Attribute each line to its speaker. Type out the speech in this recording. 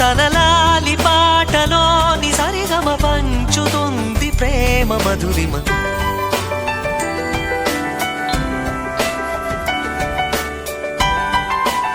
Speaker 1: తనలాలి పాటలోని సరిగమ పంచుతుంది ప్రేమ మధురిమ.